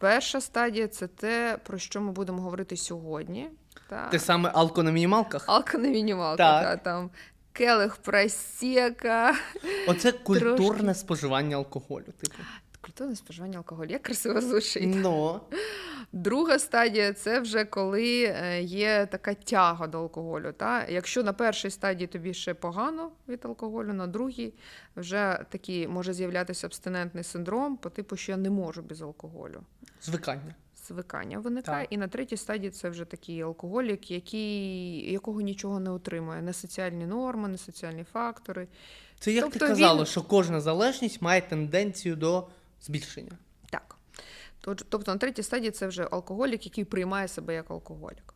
Перша стадія це те, про що ми будемо говорити сьогодні. Та. Те саме алко на мінімалках. Алко на мінімалка, Так. та, там келих просека, Оце культурне споживання алкоголю. Типу. Культурне споживання алкоголю. Як красиво звучить. Ну, Друга стадія це вже коли е, є така тяга до алкоголю. Та? Якщо на першій стадії тобі ще погано від алкоголю, на другій вже такий може з'являтися абстинентний синдром, по типу, що я не можу без алкоголю. звикання. Звикання виникає. Так. І на третій стадії це вже такий алкоголік, який, якого нічого не отримує. Не соціальні норми, не соціальні фактори. Це як Тобто ти казала, він- що кожна залежність має тенденцію до збільшення. Так. Тобто на третій стадії це вже алкоголік, який приймає себе як алкоголік.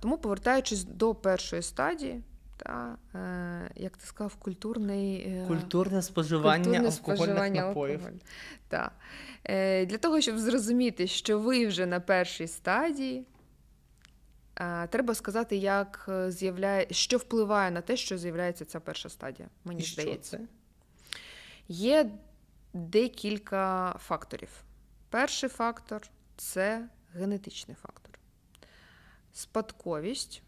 Тому, повертаючись до першої стадії, та, е, як ти сказав, культурний, е, Культурне споживання культурне алкогольних споживання напоїв. алкоголю. Так. Е, для того, щоб зрозуміти, що ви вже на першій стадії, треба сказати, як з'являє, що впливає на те, що з'являється ця перша стадія. Мені І що здається. це? Є декілька факторів. Перший фактор це генетичний фактор. Спадковість,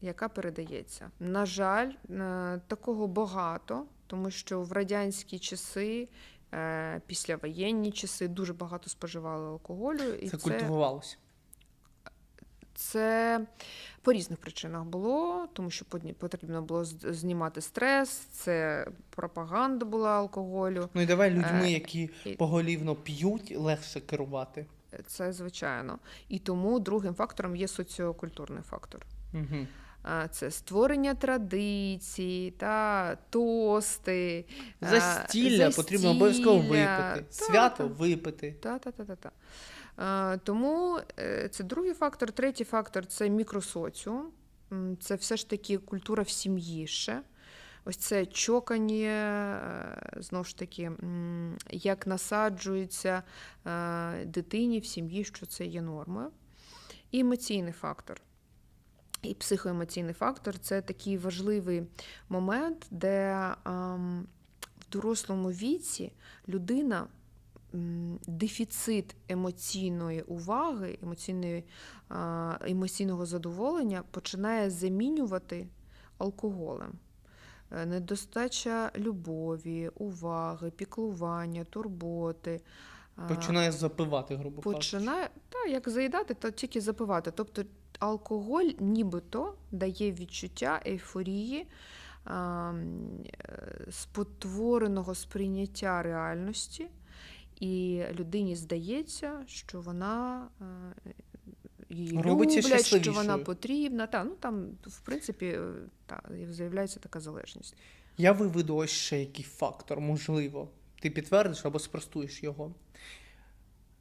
яка передається. На жаль, е, такого багато, тому що в радянські часи, е, післявоєнні часи дуже багато споживали алкоголю. І Це це, культивувалося. Це по різних причинах було, тому що потрібно було знімати стрес, це пропаганда була алкоголю. Ну і давай людьми, Е, які і- поголівно п'ють, легше керувати. Це звичайно. І тому другим фактором є соціокультурний фактор. Угу. Це створення традицій та тости. а, Застілля потрібно обов'язково випити. Та, Свято та. випити. Та, та, та, та, та. Тому е, це другий фактор. Третій фактор це мікросоціум. Це все ж таки культура в сім'ї ще. Ось це чокання, е, знову ж таки, як насаджується е, дитині в сім'ї, що це є нормою. І емоційний фактор. І психоемоційний фактор це такий важливий момент, де в дорослому віці людина дефіцит емоційної уваги, емоційної, емоційного задоволення починає замінювати алкоголем. Е, Недостача любові, уваги, піклування, турботи. Починає запивати, грубо кажучи. починає та, як заїдати, то тільки запивати. Тобто алкоголь нібито дає відчуття ейфорії, е, спотвореного сприйняття реальності, і людині здається, що вона е, її Робиться люблять, що вона потрібна. Та, ну, там, в принципі, е, та, з'являється така залежність. Я виведу ось ще який фактор, можливо. Ти підтвердиш або спростуєш його.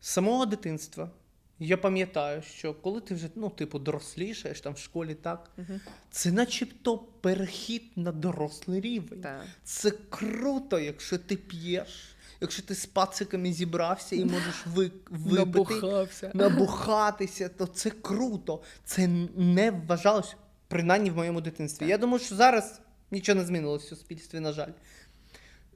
З самого дитинства я пам'ятаю, що коли ти вже, ну, типу, дорослішаєш там в школі, так, Мгм. це начебто перехід на дорослий рівень. Та. Це круто, якщо ти п'єш, якщо ти з пациками зібрався і можеш ви, випити, Набухався. набухатися, то це круто. Це не вважалось, принаймні в моєму дитинстві. Я думаю, що зараз нічого не змінилося в суспільстві, на жаль.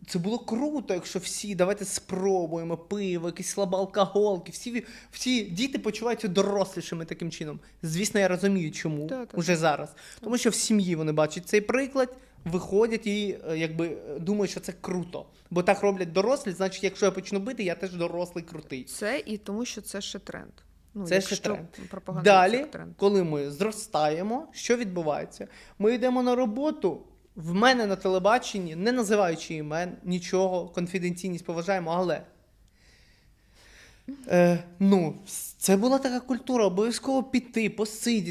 Це було круто, якщо всі давайте спробуємо пиво, якісь слабоалкоголки. Всі, всі діти почуваються дорослішими таким чином. Звісно, я розумію, чому Та, та, уже зараз. Тому що в сім'ї вони бачать цей приклад, виходять і е, якби думають, що це круто. Бо так роблять дорослі, значить, якщо я почну бити, я теж дорослий крутий. Це і тому, що це ще тренд. Ну, Це ще тренд. Далі, тренд. коли ми зростаємо, що відбувається? Ми йдемо на роботу. В мене на телебаченні, не називаючи імен, нічого, конфіденційність поважаємо, але. Е, ну, це була така культура, обов'язково піти, посидіти.